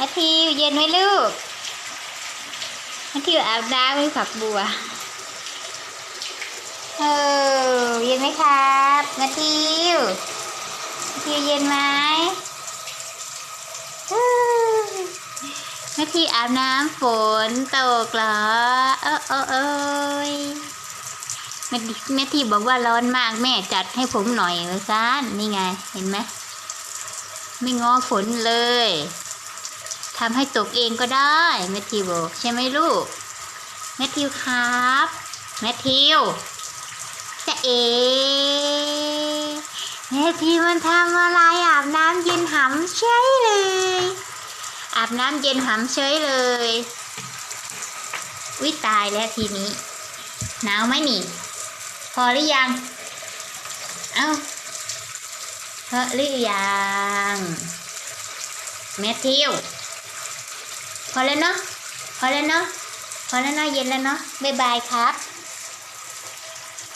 อาทิวเย็นไหมลูกอาทิวอาบน้ำไม่ฝักบัวเออเย็นไหมครับนาทิวนาทิวเย็นไหมเอ้ยนาทิวอาบน้ำฝนตกเหรอเออเออเอยแม่ทิแม่ทิวบอกว่าร้อนมากแม่จัดให้ผมหน่อยเลยซานนี่ไง เห็นไหมไม่ง้อฝนเลย ทำให้ตกเองก็ได้แมทธิวบอกใช่ไหมลูกแมทธิวครับแมทธิวจะเอแมทธิวมันทำอะไรอาบน้ำเย็นหำเฉยเลย อาบน้ำเย็นหำเฉยเลยวิตายแล้วทีนี้หนาวไหมนี่ พอหรือยัง เอ้าเพราะหรือยังแมทธิว พอแล้วเนาะพอแล้วเนาะพอแล้วเนาะเย็นแล้วเนาะบ๊ายบายครับ